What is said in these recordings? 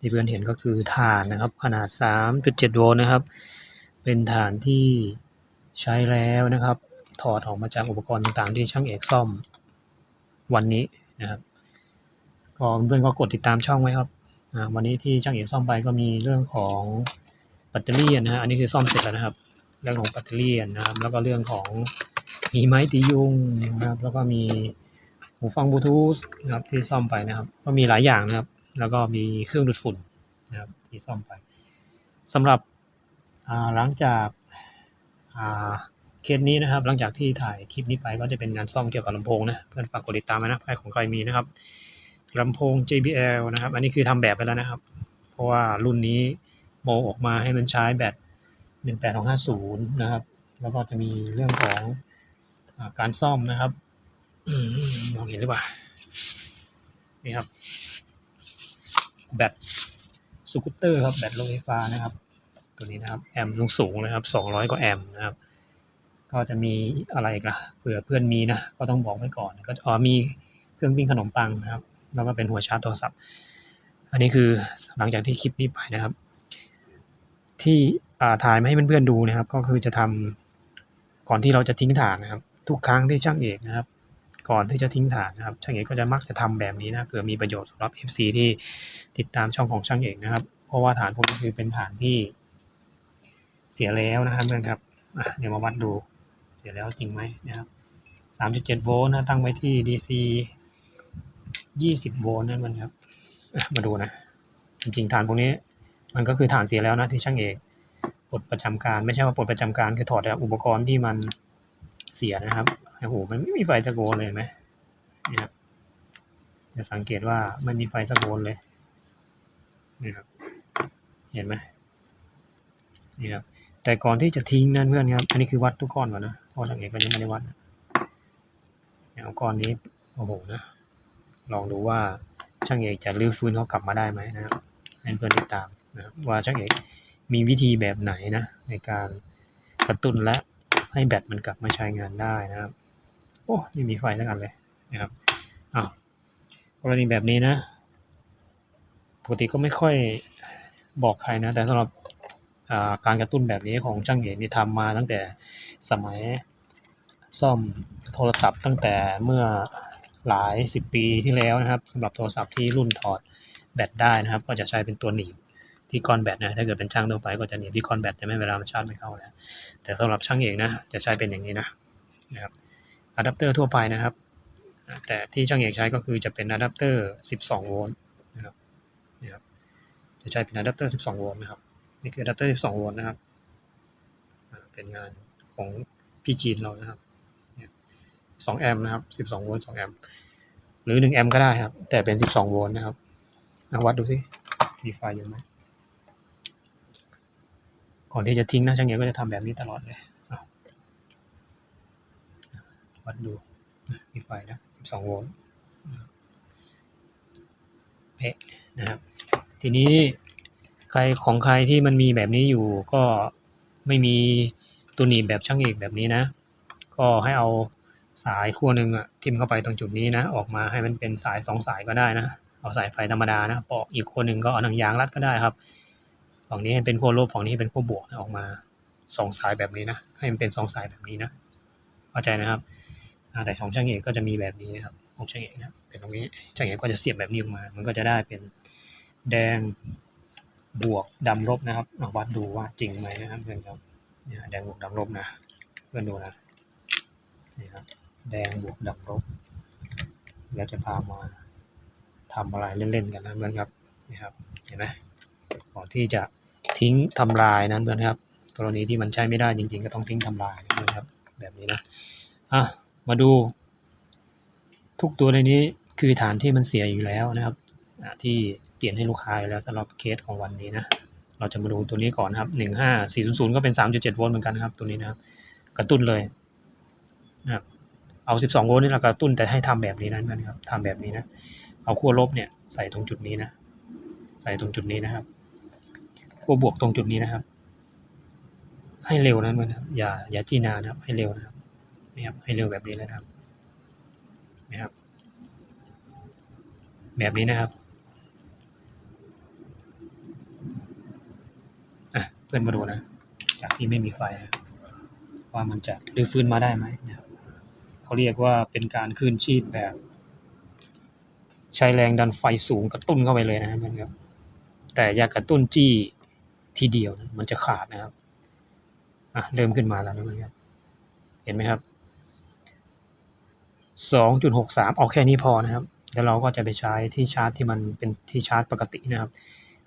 ที่เพื่อนเห็นก็คือฐานนะครับ ขนาด 3.7 โวลต์นะครับ เป็นฐานที่ใช้แล้วนะครับ ถอดออกมาจากอุปกรณ์ต่างๆ ที่ช่างเอกซ่อมวันนี้นะครับก็เพื่อนก็กดติดตามช่องไว้ครับวันนี้ที่ช่างเอกซ่อมไปก็มีเรื่องของแบตเตอรี่นะฮะอันนี้คือซ่อมเสร็จแล้วนะครับเรื่องของแบตเตอรี่นะครับแล้วก็เรื่องของมีไม้ตียุงนะครับแล้วก็มีหูฟังบลูทูธนะครับที่ซ่อมไปนะครับ ก็มีหลายอย่างนะครับ แล้วก็มีเครื่องดูดฝุ่นนะครับที่ซ่อมไปสำหรับหลังจากาเคสนี้นะครับ หลังจากที่ถ่ายคลิปนี้ไปก็จะเป็นงานซ่อมเกี่ยวกับลำโพงนะเพื่อนฝากกดติดตามไว้นะใครของใครมีนะครับลำโพง JBL นะครับ อันนี้คือทำแบบไปแล้วนะครับ เพราะว่ารุ่นนี้โมออกมาให้มันใช้แบต18250 นะครับ แล้วก็จะมีเรื่องของอการซ่อมนะครับมองเห็นหรือเปล่านี่ครับ แบตสกูตเตอร์ครับแบตรถไฟฟ้านะครับ ตัวนี้นะครับแอมป์สูงนะครับ 200 กว่าแอมนะครับ ก็จะมีอะไรอีกล่ะเผื่อเพื่อนมีนะ ก็ต้องบอกไว้ก่อน ก็อ๋อมีเครื่องปิ้งขนมปังนะครับ แล้วก็เป็นหัวชาร์จโทรศัพท์ อันนี้คือหลังจากที่คลิปนี้ไปนะครับ ที่ถ่ายมาให้เพื่อนๆดูนะครับ ก็คือจะทำก่อนที่เราจะทิ้งฐานนะครับ ทุกครั้งที่ช่างเอกนะครับ ก่อนที่จะทิ้งฐานนะครับ ช่างเอกก็จะมักจะทำแบบนี้นะเผื่อมีประโยชน์สำหรับ FC ที่ติดตามช่องของช่างเอกนะครับ เพราะว่าฐานพวกนี้คือเป็นฐานที่เสียแล้วนะครับเพื่อนครับเดี๋ยวมาวัดดูเสียแล้วจริงไหมนะครับ 3.7 โวลต์นะตั้งไว้ที่ DC 20 โวลต์นั่นมันครับมาดูนะ จริงๆฐานพวกนี้มันก็คือฐานเสียแล้วนะที่ช่างเอกปลดประจำการ ไม่ใช่ว่าปลดประจำการคือถอดอุปกรณ์ที่มันเสียนะครับ โอ้โหมันไม่มีไฟสะโกนเลยไหมนี่ครับจะสังเกตว่าไม่มีไฟสะโกนเลยนี่ครับเห็นไหมนี่ครับแต่ก่อนที่จะทิ้งนั่นเพื่อนครับ อันนี้คือวัดทุกก้อนก่อนนะเพราะช่างเอกก็ยังไม่ได้วัดเอาก้อนนี้โอ้โหนะลองดูว่าช่างเอกจะรื้อฟื้นเขากลับมาได้ไหมนะครับให้เพื่อนติดตามนะครับว่าช่างเอกมีวิธีแบบไหนนะในการกระตุ้นและให้แบตมันกลับมาใช้งานได้นะครับ โอ้ไม่มีไฟสักอันเลยนะครับอ้าวกรณีแบบนี้นะ ปกติก็ไม่ค่อยบอกใครนะ แต่สำหรับการกระตุ้นแบบนี้ของช่างเอกนี่ทำมาตั้งแต่สมัยซ่อมโทรศัพท์ตั้งแต่เมื่อหลายสิบปีที่แล้วนะครับสำหรับโทรศัพท์ที่รุ่นถอดแบตได้นะครับ ก็จะใช้เป็นตัวหนีบที่ก้อนแบตนะถ้าเกิดเป็นช่างทั่วไปก็จะหนีบที่ก้อนแบตจะไม่เวลามันชาร์จไม่เข้านะแต่สำหรับช่างเอกนะจะใช้เป็นอย่างนี้นะนะครับ อะแดปเตอร์ทั่วไปนะครับ แต่ที่ช่างเอกใช้ก็คือจะเป็นอะแดปเตอร์ 12 โวลต์นะครับนี่ครับจะใช้เป็นอะแดปเตอร์ 12 โวลต์นะครับ นี่คืออะแดปเตอร์ 12 โวลต์นะครับ เป็นงานของพี่จีนเรานะครับ2แอมป์นะครับ 12 โวลต์ 2 แอมป์ หรือ 1 แอมป์ก็ได้ครับ แต่เป็น 12 โวลต์นะครับเอาวัดดูสิ มีไฟอยู่ไหมก่อนที่จะทิ้งนะช่างเอกก็จะทำแบบนี้ตลอดเลย วัดดูมีไฟนะ 12 โวลต์เป๊ะนะครับ ทีนี้ใครของใครที่มันมีแบบนี้อยู่ก็ไม่มีตัวหนีบแบบช่างเอกแบบนี้นะ ก็ให้เอาสายขั้วหนึ่งอะทิ่มเข้าไปตรงจุดนี้นะ ออกมาให้มันเป็นสายสองสายก็ได้นะ เอาสายไฟธรรมดานะปอกอีกคนหนึ่งก็เอาหนังยางรัดก็ได้ครับฝั่งนี้ให้เป็นขั้วลบฝั่งนี้เป็นขั้วบวกออกมาสองสายแบบนี้นะ ให้มันเป็นสองสายแบบนี้นะเข้าใจนะครับ แต่ของช่างเอกก็จะมีแบบนี้นะครับของช่างเอกนะเป็นตรงนี้ช่างเอกก็จะเสียบแบบนี้ออกมา มันก็จะได้เป็นแดงบวกดำลบนะครับเอาวัดดูว่าจริงไหมนะครับเพื่อนครับแดงบวกดำลบนะเพื่อนดูนะนี่ครับแดงบวกดำลบแล้วจะพามาทำอะไรเล่นๆกันนะเพื่อนครับนี่ครับเห็นไหมก่อนที่จะทิ้งทำลายนั้นเพื่อนครับกรณีที่มันใช้ไม่ได้จริง ๆ ก็ต้องทิ้งทำลายนะเพื่อนครับแบบนี้นะอะ มาดู ทุกตัวในนี้คือฐานที่มันเสียอยู่แล้วนะครับที่เปลี่ยนให้ลูกค้าอยู่แล้วสำหรับเคสของวันนี้นะเราจะมาดูตัวนี้ก่อนนะครับหนึ่งห้าสี่ศูนย์ศูนย์ก็เป็นสามจุดเจ็ดโวลต์เหมือนกันครับตัวนี้นะครับกระตุ้นเลยนะครับเอาสิบสองโวลต์นี่เรากระตุ้นแต่ให้ทำแบบนี้นะเพื่อนครับทำแบบนี้นะเอาขั้วลบเนี่ยใส่ตรงจุดนี้นะ ใส่ตรงจุดนี้นะครับขั้วบวกตรงจุดนี้นะครับ ให้เร็วนะเพื่อนครับอย่าอย่าจีนานะครับ ให้เร็วนะครับ นี่ครับให้เร็วแบบนี้เลยนะครับนี่ครับ แบบนี้นะครับเพื่อนมาดูนะ จากที่ไม่มีไฟนะว่ามันจะรื้อฟื้นมาได้ไหมนะครับเขาเรียกว่าเป็นการคืนชีพแบบ ใช้แรงดันไฟสูงกระตุ้นเข้าไปเลยนะครับ แต่อยากระตุ้นจี้ทีเดียวนะมันจะขาดนะครับอะเริ่มขึ้นมาแล้วนะครับ เห็นไหมครับ สองจุดหกสามเอาแค่นี้พอนะครับเดี๋ยวเราก็จะไปใช้ที่ชาร์จที่มันเป็นที่ชาร์จปกตินะครับ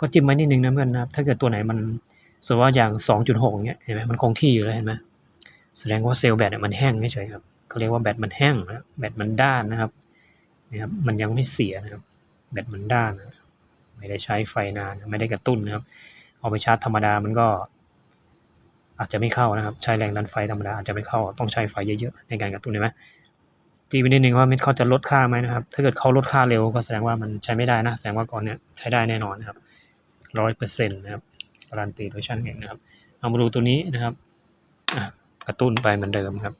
ก็จิ้มไว้นิดนึงนะเพื่อนนะครับ ถ้าเกิดตัวไหนมันส่วนว่าอย่างสองจุดหกเนี้ยเห็นไหมมันคงที่อยู่แล้วเห็นไหมแสดงว่าเซลล์แบตเนี่ยมันแห้งเฉยครับเขาเรียกว่าแบตมันแห้งนะแบตมันด้านนะครับนะครับมันยังไม่เสียนะครับ แบตมันด้านนะไม่ได้ใช้ไฟนานไม่ได้กระตุ้นนะครับ เอาไปชาร์จธรรมดามันก็ อาจจะไม่เข้านะครับ ใช้แรงดันไฟธรรมดาอาจจะไม่เข้าต้องใช้ไฟเยอะๆในการกระตุ้นเห็นไหม จีไปนิดนึงว่าเม็ดเขาจะลดค่าไหมนะครับ ถ้าเกิดเขาลดค่าเร็วก็แสดงว่ามันใช้ไม่ได้นะ แสดงว่าก่อนเนี้ยใช้ได้แน่นอนนะครับร้อยเปอร์เซ็นต์นะครับการันตีโดยช่างเองนะครับ เอามาดูตัวนี้นะครับกระตุ้นไปเหมือนเดิมครับ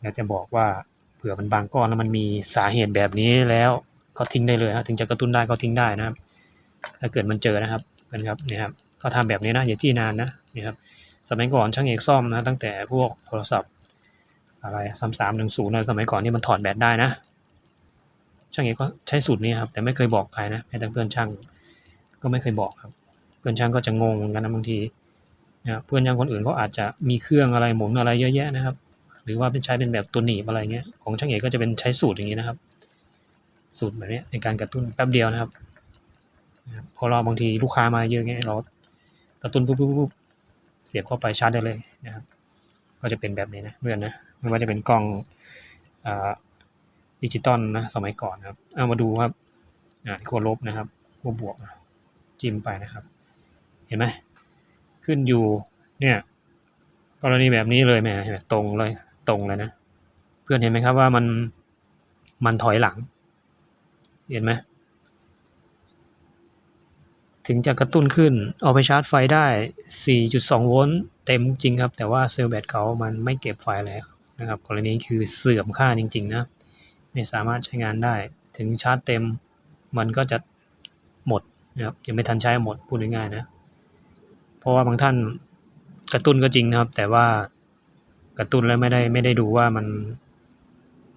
แล้วจะบอกว่าเผื่อมันบางก้อนแล้วมันมีสาเหตุแบบนี้แล้วก็ทิ้งได้เลยนะถึงจะกระตุ้นได้ก็ทิ้งได้นะครับ ถ้าเกิดมันเจอนะครับเป็นครับนี่ครับก็ทำแบบนี้นะอย่าจี้นานนะนี่ครับสมัยก่อนช่างเอกซ่อมนะตั้งแต่พวกโทรศัพท์ อะไรสามสามหนึ่งศูนย์สมัยก่อนที่มันถอดแบตได้นะช่างเอกก็ใช้สูตรนี้ครับแต่ไม่เคยบอกใครนะแม้แต่เพื่อนช่างก็ไม่เคยบอกครับ เพื่อนช่างก็จะงงเหมือนกันนะบางทีนะเพื่อนช่างคนอื่นเขาอาจจะมีเครื่องอะไรหมุนอะไรเยอะแยะนะครับ หรือว่าเป็นใช้เป็นแบบตัวหนีบอะไรเงี้ยของช่างเอกก็จะเป็นใช้สูตรอย่างนี้นะครับ สูตรแบบนี้ในการกระตุ้นแป๊บเดียวนะครับครับพอเราบางทีลูกค้ามาเยอะเงี้ยเรากระตุ้นปุ๊บปุ๊บปุ๊บเสียบเข้าไปชาร์จได้เลยนะครับก็จะเป็นแบบนี้นะเพื่อนนะ ไม่ว่าจะเป็นกล้องดิจิตอลนะสมัยก่อนครับ เอามาดูครับอ่าขั้วลบนะครับขั้วบวกจิ้มไปนะครับ เห็นไหมขึ้นอยู่เนี่ยกรณีแบบนี้เลยแมเห็นไหมตรงเลยตรงเลยนะ เพื่อนเห็นไหมครับว่ามันมันถอยหลัง เห็นไหมถึงจะกระตุ้นขึ้นเอาไปชาร์จไฟได้ 4.2 โวลต์เต็มจริงครับ แต่ว่าเซลล์แบตเขามันไม่เก็บไฟแล้ว นะครับกรณีคือเสื่อมค่าจริงๆนะไม่สามารถใช้งานได้ถึงชาร์จเต็มมันก็จะหมดนะครับยังไม่ทันใช้หมดพูดง่ายๆนะเพราะว่าบางท่านกระตุ้นก็จริงนะครับ แต่ว่ากระตุ้นแล้วไม่ได้ไม่ได้ดูว่ามัน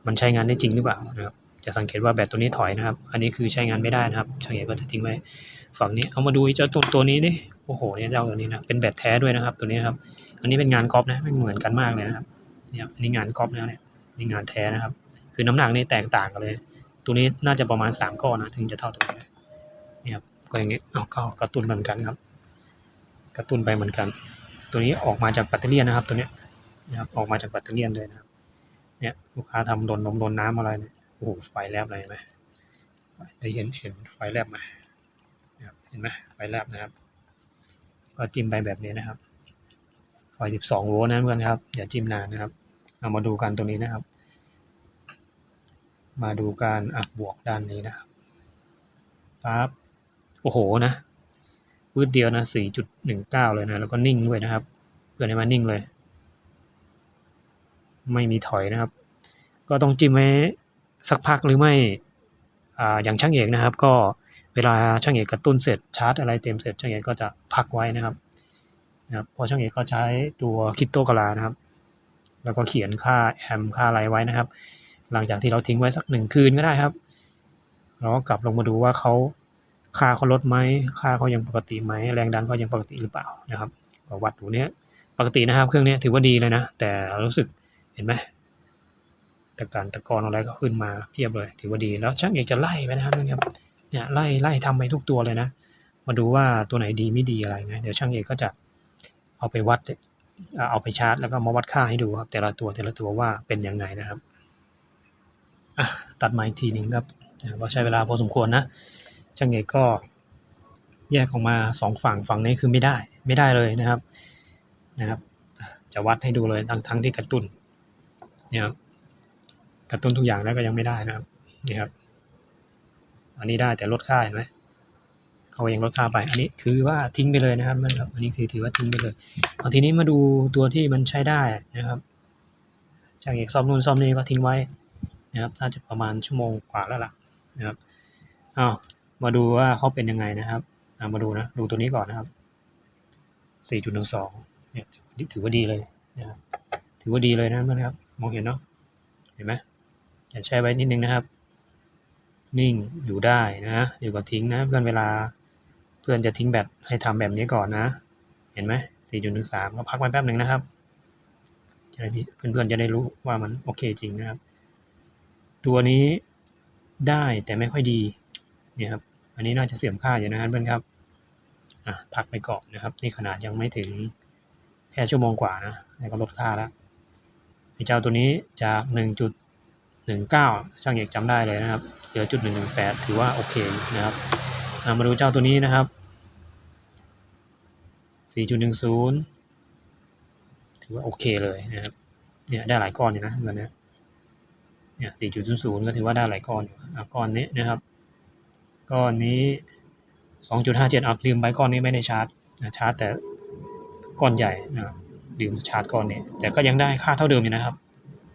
มันใช้งานได้จริงหรือเปล่านะครับจะสังเกตว่าแบตตัวนี้ถอยนะครับ อันนี้คือใช้งานไม่ได้นะครับช่างเอกก็จะทิ้งไว้ฝั่งนี้เอามาดูเจ้าตัวตัวนี้ดิโอ้โหเนี่ยเจ้าตัวนี้นะเป็นแบตแท้ด้วยนะครับ ตัวนี้นะครับ อันนี้เป็นงานก๊อปนะไม่เหมือนกันมากเลยนะครับ เนี่ยนนี้งานก๊อปแล้วเนี่ยนี่งานแท้นะครับ คือน้ำหนักนี่แตกต่างกันเลย ตัวนี้น่าจะประมาณสามก้อนนะถึงจะเท่าตัวนี้เนี่ยครับก็อย่างนี้เอาก็กระตุ้นเหมือนกันครับ กระตุ้นไปเหมือนกัน ตัวนี้ออกมาจากแบตเตอรี่นะครับ ตัวเนี้ยนะครับออกมาจากแบตเตอรี่เลยนะครับ เนี่ยลูกค้าทำโดนนมโดนน้ำอะไรเนี่ยโอ้โหไฟแลบเลยไหมได้เห็นเห็นไฟแลบไหมนะครับเห็นไหมไฟแลบนะครับ ก็จิ้มไปแบบนี้นะครับไฟ12โวลต์นะเพื่อนครับอย่าจิ้มนานนะครับ เอามาดูกันตรงนี้นะครับ มาดูการอักบวกด้านนี้นะครับปั๊บโอ้โหนะวืดเดียวนะ4.19เลยนะ แล้วก็นิ่งด้วยนะครับเพื่อนให้มานิ่งเลย ไม่มีถอยนะครับ ก็ต้องจิ้มไว้สักพักหรือไม่อ่าอย่างช่างเอกนะครับ ก็เวลาช่างเอกกระตุ้นเสร็จชาร์จอะไรเต็มเสร็จช่างเอกก็จะพักไว้นะครับนะครับพอช่างเอกก็ใช้ตัวคิตโตกรานะครับ แล้วก็เขียนค่าแอมค่าอะไรไว้นะครับ หลังจากที่เราทิ้งไว้สักหนึ่งคืนก็ได้ครับเราก็กลับลงมาดูว่าเขาค่าเขาลดไหมค่าเขายังปกติไหมแรงดันเขายังปกติหรือเปล่านะครับก็วัดดูเนี้ยปกตินะครับ เครื่องนี้ถือว่าดีเลยนะ แต่รู้สึกเห็นไหมตะการตะกอนอะไรก็ขึ้นมาเพียบเลย ถือว่าดีแล้วช่างเอกจะไล่ไปนะครับนะครับเนี่ยไล่ไล่ทำไปทุกตัวเลยนะ มาดูว่าตัวไหนดีไม่ดีอะไรไงเดี๋ยวช่างเอกก็จะเอาไปวัดอ่า เอาไปชาร์จแล้วก็มาวัดค่าให้ดูครับ แต่ละตัวแต่ละตัวว่าเป็นยังไงนะครับอะตัดมาอีกทีหนึ่งครับอ่าก็ใช้เวลาพอสมควรนะช่างเอกก็แยกออกมาสองฝั่งฝั่งนี้คือไม่ได้ไม่ได้เลยนะครับนะครับ จะวัดให้ดูเลยทั้งทั้งที่กระตุ้นเนี่ยครับกระตุ้นทุกอย่างแล้วก็ยังไม่ได้นะครับนี่ครับ อันนี้ได้แต่ลดค่าเห็นไหม เขายังลดค่าไป อันนี้ถือว่าทิ้งไปเลยนะครับมันครับ อันนี้คือถือว่าทิ้งไปเลยเอาทีนี้มาดูตัวที่มันใช้ได้นะครับ จากเอกซ่อมนู่นซ่อมนี่ก็ทิ้งไว้นะครับ น่าจะประมาณชั่วโมงกว่าแล้วล่ะนะครับเอาวมาดูว่าเขาเป็นยังไงนะครับอามาดูนะดูตัวนี้ก่อนนะครับ 4.12เนี่ยถือว่าดีเลยนะครับถือว่าดีเลยนะครับ มองเห็นเนาะเห็นไหมอย่าใช้ไว้นิดนึงนะครับ นิ่งอยู่ได้นะเดี๋ยวก็ทิ้งนะเพื่อนเวลา เพื่อนจะทิ้งแบตให้ทำแบบนี้ก่อนนะ เห็นไหม4.13ก็พักไว้แป๊บหนึ่งนะครับจะได้เพื่อนๆจะได้รู้ว่ามันโอเคจริงนะครับ ตัวนี้ได้แต่ไม่ค่อยดีเนี่ยครับ อันนี้น่าจะเสื่อมค่าอยู่นะครับเพื่อนครับอะพักไปก่อนนะครับ นี่ขนาดยังไม่ถึงแค่ชั่วโมงกว่านะแล้วก็ลดค่าแล้วไอ้เจ้าตัวนี้จาก1.19ช่างเอกจำได้เลยนะครับ เหลือจุด118ถือว่าโอเคนะครับ มาดูเจ้าตัวนี้นะครับ 4.10 ถือว่าโอเคเลยนะครับ เนี่ยได้หลายก้อนอยู่นะเงินเนี้ยเนี่ย 4.00 ก็ถือว่าได้หลายก้อนอยู่อะก้อนนี้นะครับ ก้อนนี้ 2.57อัพลืมไปก้อนนี้ไม่ได้ชาร์จนะชาร์จแต่ก้อนใหญ่นะครับลืมชาร์จก้อนนี้ แต่ก็ยังได้ค่าเท่าเดิมอยู่นะครับ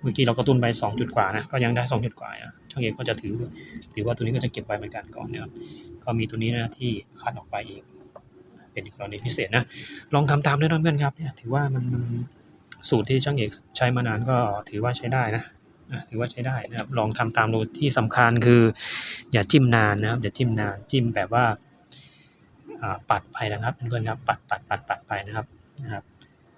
เมื่อกี้เรากระตุ้นไป 2 จุดกว่านะ ก็ยังได้ 2 จุดกว่าอะช่างเอกก็จะถือ ถือว่าตัวนี้ก็จะเก็บไว้เหมือนกันก่อนนะครับ ก็มีตัวนี้นะที่คัดออกไปอีก เป็นกรณีพิเศษนะ ลองทำตามด้วยนะเพื่อนครับเนี่ยถือว่ามันสูตรที่ช่างเอกใช้มานานก็ถือว่าใช้ได้นะถือว่าใช้ได้นะครับ ลองทำตามดูที่สำคัญคือ อย่าจิ้มนานนะครับอย่าจิ้มนานจิ้มแบบว่าอ่าปัดไปนะครับเพื่อนๆครับปัดปัดปัดปัดไปนะครับนะครับ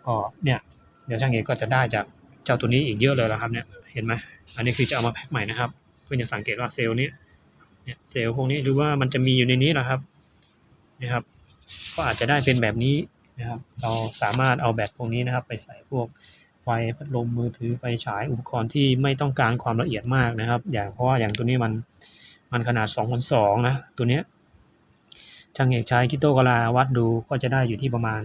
ก็เนี่ยเดี๋ยวช่างเอกก็จะได้จากเจ้าตัวนี้อีกเยอะเลยแล้วครับเนี่ยเห็นไหมอันนี้คือจะเอามาแพ็คใหม่นะครับ เพื่อนจะสังเกตว่าเซลล์นี้ เนี่ยเซลล์พวกนี้หรือว่ามันจะมีอยู่ในนี้หละครับนะครับ ก็อาจจะได้เป็นแบบนี้นะครับ เราสามารถเอาแบตพวกนี้นะครับ ไปใส่พวกไฟพัดลมมือถือไฟฉายอุปกรณ์ที่ไม่ต้องการความละเอียดมากนะครับ อย่างเพราะว่าอย่างตัวนี้มันมันขนาด2 2 0 0นะตัวเนี้ยช่างเอกใช้คิโตกะลาวัดดูก็จะได้อยู่ที่ประมาณ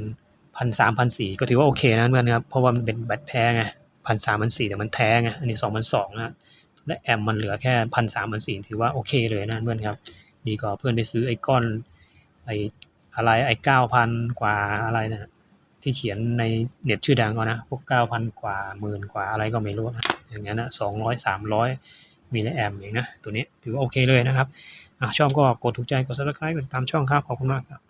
พันสามพันสี่ก็ถือว่าโอเคนะเพื่อนครับเพราะว่ามันเป็นแบตแพ้ไงพันสามพันสี่แต่มันแท้ไงอันนี้สองพันสองนะ และแอมมันเหลือแค่พันสามพันสี่ถือว่าโอเคเลยนะเพื่อนครับ ดีกว่าเพื่อนไปซื้อไอ้ก้อนไอ้อะไรไอ้เก้าพันกว่าอะไรนะที่เขียนในเน็ตชื่อดังก็นะพวกเก้าพันกว่าหมื่นกว่าอะไรก็ไม่รู้นะอย่างเงี้ยนะสองร้อยสามร้อยมิลลิแอมเองนะตัวนี้ถือว่าโอเคเลยนะครับอชอบก็กดถูกใจกด subscribe กดติดตามช่องครับขอบคุณมากครับ